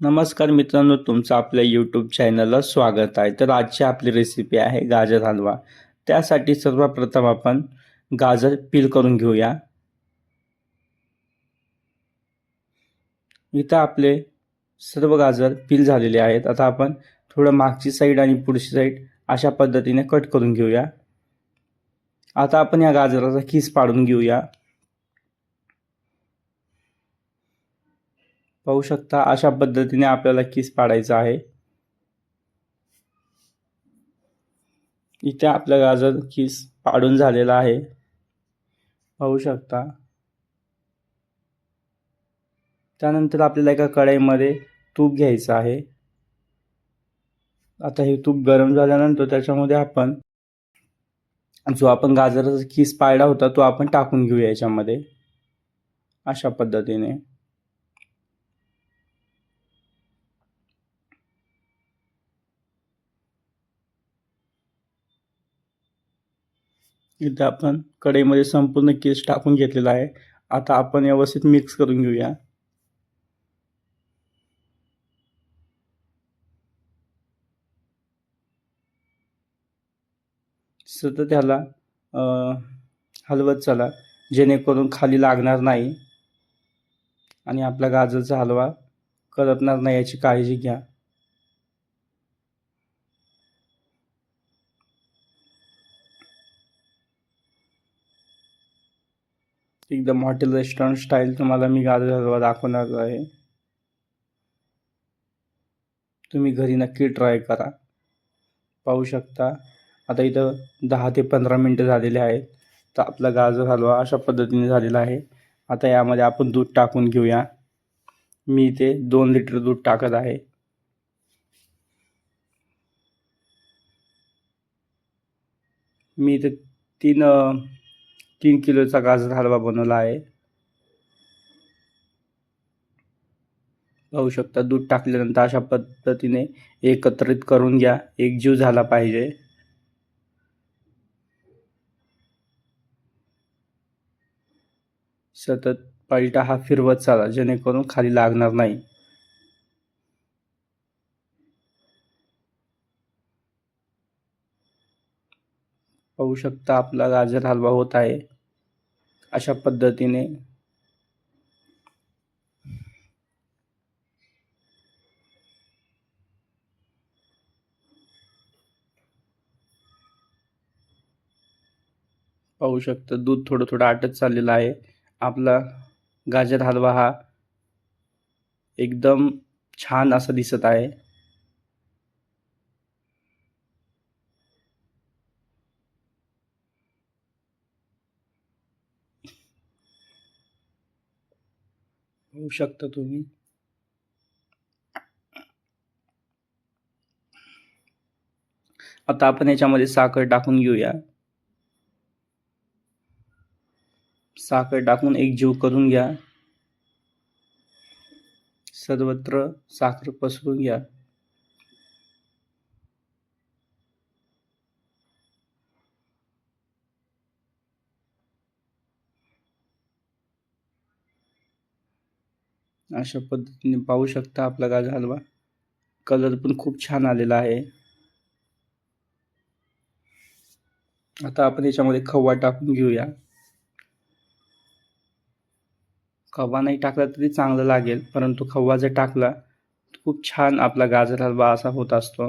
नमस्कार मित्रांनो तुमचं आपल्या यूट्यूब चॅनलला स्वागत आहे. तर आजची आपली रेसिपी आहे गाजर हलवा. त्यासाठी सर्वप्रथम आपण गाजर पील करून घेऊया. इथं आपले सर्व गाजर पील झालेले आहेत. आता आपण थोडं मागची साईड आणि पुढची साईड अशा पद्धतीने कट करून घेऊया. आता आपण या गाजराचा खीस पाडून घेऊया. पाहू शकता अशा पद्धतीने आपल्याला किस पाडायचा आहे. इथे आपलं गाजर किस पाडून झालेला आहे. पाहू शकता. त्यानंतर आपल्याला एका कढईमध्ये तूप घ्यायचं आहे. आता हे तूप गरम झाल्यानंतर त्याच्यामध्ये आपण जो आपण गाजराचा किस पाडला होता तो आपण टाकून घेऊ याच्यामध्ये. अशा पद्धतीने. इथं आपण कढईमध्ये संपूर्ण केस टाकून घेतलेला आहे. आता आपण व्यवस्थित मिक्स करून घेऊया. सतत ह्याला हलवत चला. जेणेकरून खाली लागणार नाही. आणि आपला गाजरचा हलवा करपणार नाही याची काळजी घ्या. एकदम हॉटेल रेस्टॉरंट स्टाईल तुम्हाला मी गाजर हलवा दाखवणार आहे. तुम्ही घरी नक्की ट्राय करा. पाहू शकता. आता इथं दहा ते पंधरा मिनटं झालेले आहेत. तर आपला गाजर हलवा अशा पद्धतीने झालेला आहे. आता यामध्ये आपण दूध टाकून घेऊया. मी इथे दोन लिटर दूध टाकत आहे. मी इथे तीन तीन किलोचा गाजर हलवा बनवला आहे. पाहू शकता दूध टाकल्यानंतर अशा पद्धतीने एकत्रित करून घ्या. एकजीव झाला पाहिजे. सतत पलटा हा फिरवत चाला जेणेकरून खाली लागणार नाही. पाहू शकता आपला गाजर हलवा होत आहे. अशा पद्धतीने. पाहू शकता दूध थोडं थोडं आटत चाललेलं आहे. आपला गाजर हलवा हा एकदम छान असा दिसत आहे. होऊ शकता तुम्ही. आता आपण याच्यामध्ये साखर टाकून घेऊया. साखर टाकून एक जीव करून घ्या. सर्वत्र साखर पसरून घ्या. अशा पद्धतीने पाहू शकता आपला गाजर हलवा. कलर पण खूप छान आलेला आहे. आता आपण याच्यामध्ये खवा टाकून घेऊया. खवा नाही टाकला तरी चांगलं लागेल परंतु खवा जर टाकला तर खूप छान आपला गाजर हलवा असा होत असतो.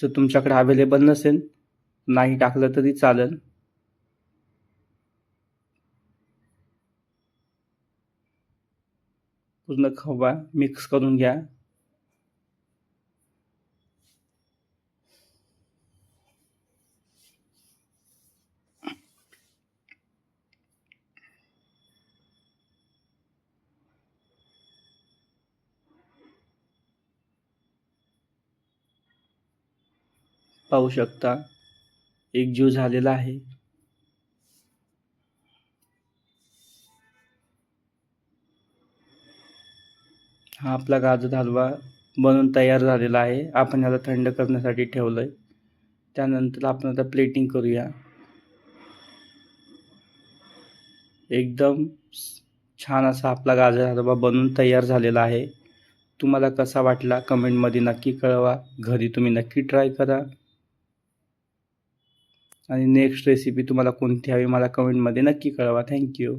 जर तुमच्याकडे अवेलेबल नसेल नाही टाकलं तरी चालेल. पूर्ण खवा मिक्स करून घ्या. पाहू शकता एक जीव झालेला आहे. हा आपला गाजर हलवा बनून तयार झालेला आहे. आपण याला थंड करण्यासाठी ठेवलं आहे त्यानंतर आपण आता प्लेटिंग करूया. एकदम छान असा आपला गाजर हलवा बनून तयार झालेला आहे. तुम्हाला कसा वाटला कमेंटमध्ये नक्की कळवा. घरी तुम्ही नक्की ट्राय करा. आणि नेक्स्ट रेसिपी तुम्हाला कोणती हवी मला कमेंटमध्ये नक्की कळवा. थँक्यू